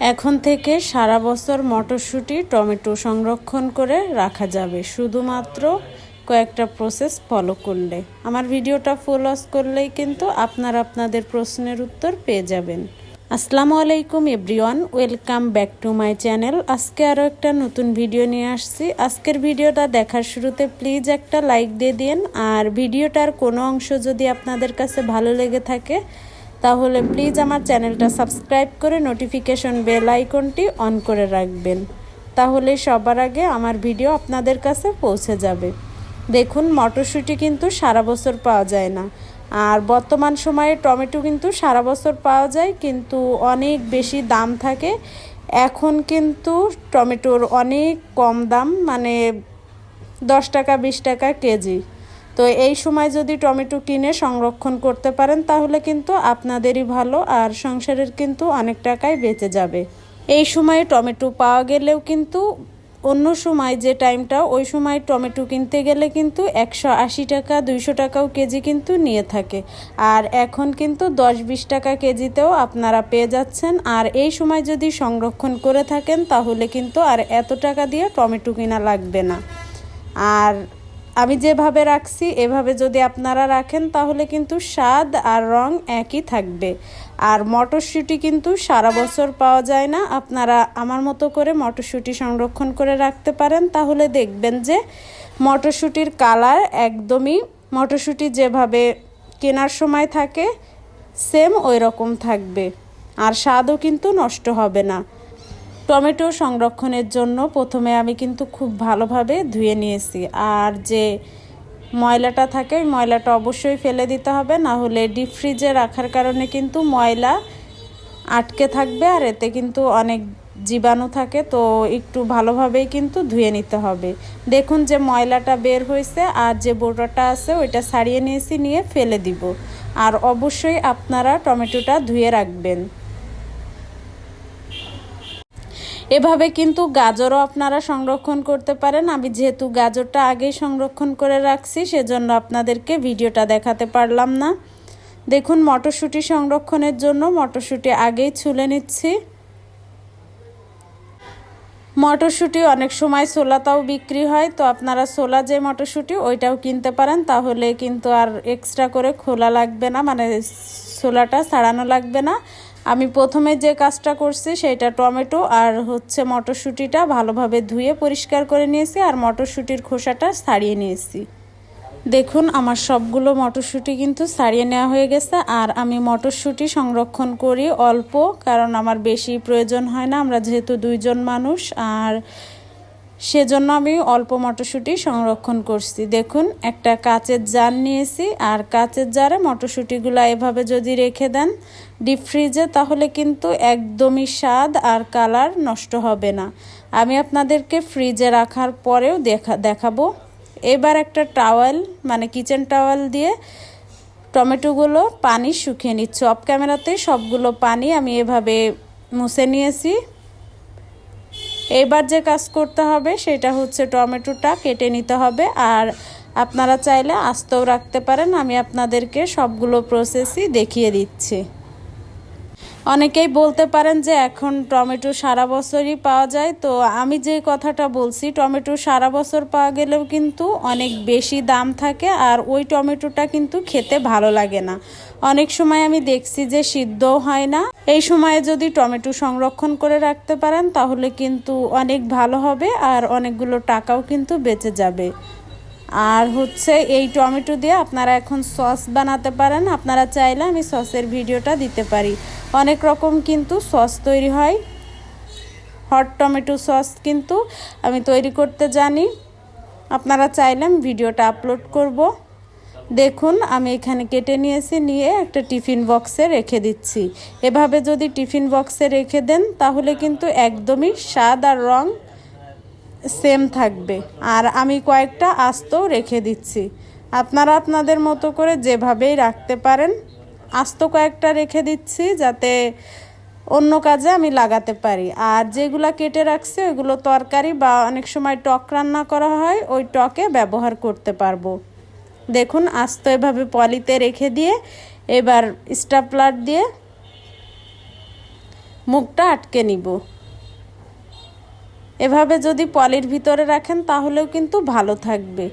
এখন থেকে সারা বছর মটরশুঁটি টমেটো সংরক্ষণ করে রাখা যাবে। শুধুমাত্র কয়েকটা প্রসেস ফলো করলে। আমার ভিডিওটা ফুল ওয়াচ করলেই কিন্তু আপনার আপনাদের প্রশ্নের উত্তর পেয়ে যাবেন। আসসালামু আলাইকুম everyone, welcome back to my channel. আজকে আরও একটা নতুন ভিডিও নিয়ে আসছি। আজকের ভিডিওটা দেখার শুরুতে প্লিজ একটা লাইক দিয়ে দিন। আর ভিডিওটার কোনো অংশ যদি আপনাদের কাছে ভালো লেগে থাকে তাহলে প্লিজ আমার চ্যানেলটা সাবস্ক্রাইব করে নোটিফিকেশন বেল আইকনটি অন করে রাখবেন। তাহলে সবার আগে আমার ভিডিও আপনাদের কাছে পৌঁছে যাবে। দেখুন, মটরশুঁটি কিন্তু সারা বছর পাওয়া যায় না। আর বর্তমান সময়ে টমেটো কিন্তু সারা বছর পাওয়া যায়, কিন্তু অনেক বেশি দাম থাকে। এখন কিন্তু টমেটোর অনেক কম দাম মানে দশ টাকা, বিশ টাকা কেজি। তো এই সময় যদি টমেটো কিনে সংরক্ষণ করতে পারেন, তাহলে কিন্তু আপনাদেরই ভালো আর সংসারের কিন্তু অনেক টাকাই বেঁচে যাবে। এই সময়ে টমেটো পাওয়া গেলেও কিন্তু অন্য সময় যে টাইমটা, ওই সময় টমেটো কিনতে গেলে কিন্তু একশো আশি টাকা, দুইশো টাকাও কেজি কিন্তু নিয়ে থাকে। আর এখন কিন্তু দশ বিশ টাকা কেজিতেও আপনারা পেয়ে যাচ্ছেন। আর এই সময় যদি সংরক্ষণ করে থাকেন, তাহলে কিন্তু আর এত টাকা দিয়ে টমেটো কিনা লাগবে না। আর আমি যেভাবে রাখছি, এভাবে যদি আপনারা রাখেন, তাহলে কিন্তু স্বাদ আর রং একই থাকবে। আর মটরশুঁটি কিন্তু সারা বছর পাওয়া যায় না। আপনারা আমার মতো করে মটরশুঁটি সংরক্ষণ করে রাখতে পারেন। তাহলে দেখবেন যে মটরশুঁটির কালার একদমই, মটরশুঁটি যেভাবে কেনার সময় থাকে, সেম ওই রকম থাকবে। আর স্বাদও কিন্তু নষ্ট হবে না। টমেটো সংরক্ষণের জন্য প্রথমে আমি কিন্তু খুব ভালোভাবে ধুয়ে নিয়েছি। আর যে ময়লাটা থাকে, ওই ময়লাটা অবশ্যই ফেলে দিতে হবে, না হলে ডিপ ফ্রিজে রাখার কারণে কিন্তু ময়লা আটকে থাকবে আর এতে কিন্তু অনেক জীবাণু থাকে, তো একটু ভালোভাবেই কিন্তু ধুয়ে নিতে হবে। দেখুন যে ময়লাটা বের হয়েছে আর যে বোটাটা আছে, ওইটা ছাড়িয়ে নিয়েছি, নিয়ে ফেলে দিব। আর অবশ্যই আপনারা টমেটোটা ধুয়ে রাখবেন। এভাবে কিন্তু গাজরও আপনারা সংরক্ষণ করতে পারেন। আমি যেহেতু গাজরটা আগেই সংরক্ষণ করে রাখছি, সেজন্য আপনাদেরকে ভিডিওটা দেখাতে পারলাম না। দেখুন, মটরশুঁটি সংরক্ষণের জন্য মটরশুঁটি আগেই ছুলে নিচ্ছি। মটরশুঁটি অনেক সময় সোলাতাও বিক্রি হয়, তো আপনারা সোলা যে মটরশুঁটি ওইটাও কিনতে পারেন। তাহলে কিন্তু আর এক্সট্রা করে খোলা লাগবে না মানে সোলাটা ছাড়ানো লাগবে না। আমি প্রথমে যে কাজটা করছি সেটা টমেটো আর হচ্ছে মটরশুঁটিটা ভালোভাবে ধুয়ে পরিষ্কার করে নিয়েছি আর মটরশুঁটির খোসাটা ছাড়িয়ে নিয়েছি। দেখুন, আমার সবগুলো মটরশুঁটি কিন্তু ছাড়িয়ে নেওয়া হয়ে গেছে আর আমি মটরশুঁটি সংরক্ষণ করি অল্প, কারণ আমার বেশি প্রয়োজন হয় না। আমরা যেহেতু দুইজন মানুষ আর সেজন্য আমি অল্প মটরশুঁটি সংরক্ষণ করছি। দেখুন, একটা কাচের জার নিয়েছি, আর কাচের জারে মটরশুঁটিগুলো এভাবে যদি রেখে দেন ডিপ ফ্রিজে তাহলে কিন্তু একদমই স্বাদ আর কালার নষ্ট হবে না। আমি আপনাদেরকে ফ্রিজে রাখার পরেও দেখা, দেখাবো। এবার একটা টাওয়াল মানে কিচেন টাওয়াল দিয়ে টমেটোগুলো পানি শুকিয়ে নিচ্ছি। অফ ক্যামেরাতে সবগুলো পানি আমি এভাবে মুছে নিয়েছি। এবার যে কাজ করতে হবে, সেটা হচ্ছে টমেটোটা কেটে নিতে হবে। আর আপনারা চাইলে আস্তেও রাখতে পারেন, আমি আপনাদেরকে সবগুলো প্রসেসই দেখিয়ে দিচ্ছি। অনেকেই বলতে পারেন যে এখন টমেটো সারা বছরই পাওয়া যায়। তো আমি যে কথাটা বলছি, টমেটো সারা বছর পাওয়া গেলেও কিন্তু অনেক বেশি দাম থাকে আর ওই টমেটোটা কিন্তু খেতে ভালো লাগে না। অনেক সময় আমি দেখছি যে সিদ্ধও হয় না। এই সময়ে যদি টমেটো সংরক্ষণ করে রাখতে পারেন, তাহলে কিন্তু অনেক ভালো হবে আর অনেকগুলো টাকাও কিন্তু বেঁচে যাবে। আর হচ্ছে এই টমেটো দিয়ে আপনারা এখন সস বানাতে পারেন। আপনারা চাইলে আমি সসের ভিডিওটা দিতে পারি। অনেক রকম কিন্তু সস তৈরি হয়। হট টমেটো সস কিন্তু আমি তৈরি করতে জানি। আপনারা চাইলে আমি ভিডিওটা আপলোড করব। দেখুন, আমি এখানে কেটে নিয়েছি, নিয়ে একটা টিফিন বক্সে রেখে দিচ্ছি। এভাবে যদি টিফিন বক্সে রেখে দেন, তাহলে কিন্তু একদমই স্বাদ আর রং সেম থাকবে। আর আমি কয়েকটা আস্তও রেখে দিচ্ছি। আপনারা আপনাদের মতো করে যেভাবেই রাখতে পারেন, আস্ত কয়েকটা রেখে দিচ্ছি যাতে অন্য কাজে আমি লাগাতে পারি। আর যেগুলো কেটে রাখছি, ওইগুলো তরকারি বা অনেক সময় টক রান্না করা হয়, ওই টকে ব্যবহার করতে পারব। দেখুন, আস্ত এভাবে পলিতে রেখে দিয়ে এবার স্টাপলার দিয়ে মুখটা আটকে নিব। এভাবে যদি পলির ভিতরে রাখেন, তাহলেও কিন্তু ভালো থাকবে।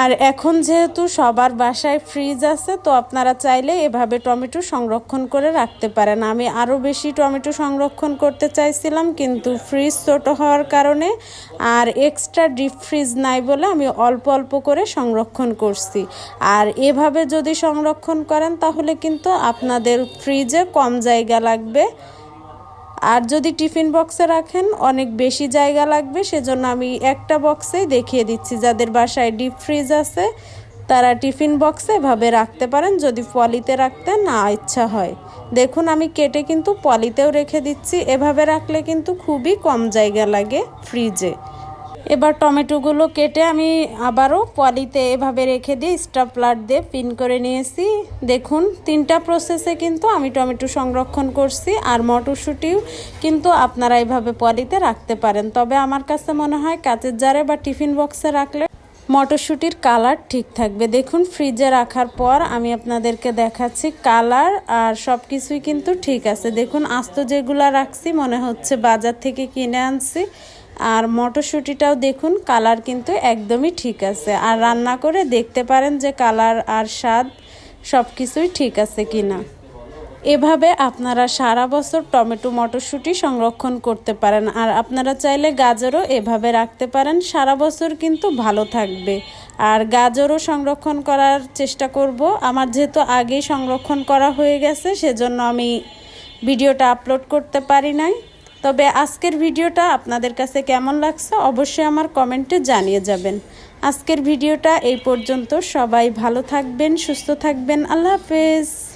আর এখন যেহেতু সবার বাসায় ফ্রিজ আছে, তো আপনারা চাইলে এভাবে টমেটো সংরক্ষণ করে রাখতে পারেন। আমি আরও বেশি টমেটো সংরক্ষণ করতে চাইছিলাম, কিন্তু ফ্রিজ ছোট হওয়ার কারণে আর এক্সট্রা ডিপ ফ্রিজ নাই বলে আমি অল্প অল্প করে সংরক্ষণ করছি। আর এভাবে যদি সংরক্ষণ করেন, তাহলে কিন্তু আপনাদের ফ্রিজে কম জায়গা লাগবে। আর যদি টিফিন বক্সে রাখেন, অনেক বেশি জায়গা লাগবে, সেজন্য আমি একটা বক্সেই দেখিয়ে দিচ্ছি। যাদের বাসায় ডিপ ফ্রিজ আছে, তারা টিফিন বক্সে এভাবে রাখতে পারেন, যদি পলিতে রাখতে না ইচ্ছা হয়। দেখুন, আমি কেটে কিন্তু পলিতেও রেখে দিচ্ছি। এভাবে রাখলে কিন্তু খুবই কম জায়গা লাগে ফ্রিজে এবার টমেটোগুলো কেটে আমি আবারও পলিতে এভাবে রেখে দিয়ে স্টাপলার দিয়ে পিন করে নিয়েছি। দেখুন, তিনটা প্রসেসে কিন্তু আমি টমেটো সংরক্ষণ করছি আর মটরশুঁটিও কিন্তু আপনারা এভাবে পলিতে রাখতে পারেন। তবে আমার কাছে মনে হয় কাচের জারে বা টিফিন বক্সে রাখলে মটরশুঁটির কালার ঠিক থাকবে। দেখুন, ফ্রিজে রাখার পর আমি আপনাদেরকে দেখাচ্ছি কালার আর সব কিছুই কিন্তু ঠিক আছে। দেখুন, আস্ত যেগুলো রাখছি মনে হচ্ছে বাজার থেকে কিনে আনছি। আর মটরশুঁটিটাও দেখুন, কালার কিন্তু একদমই ঠিক আছে। আর রান্না করে দেখতে পারেন যে কালার আর স্বাদ সব কিছুই ঠিক আছে কি না এভাবে আপনারা সারা বছর টমেটো মটরশুঁটি সংরক্ষণ করতে পারেন। আর আপনারা চাইলে গাজরও এভাবে রাখতে পারেন, সারা বছর কিন্তু ভালো থাকবে। আর গাজরও সংরক্ষণ করার চেষ্টা করব। আমার যেহেতু আগেই সংরক্ষণ করা হয়ে গেছে, সেজন্য আমি ভিডিওটা আপলোড করতে পারি নাই। তবে আজকের ভিডিওটা আপনাদের কাছে কেমন লাগছে অবশ্যই আমার কমেন্টে জানিয়ে যাবেন। আজকের ভিডিওটা এই পর্যন্ত। সবাই ভালো থাকবেন, সুস্থ থাকবেন। আল্লাহ হাফেজ।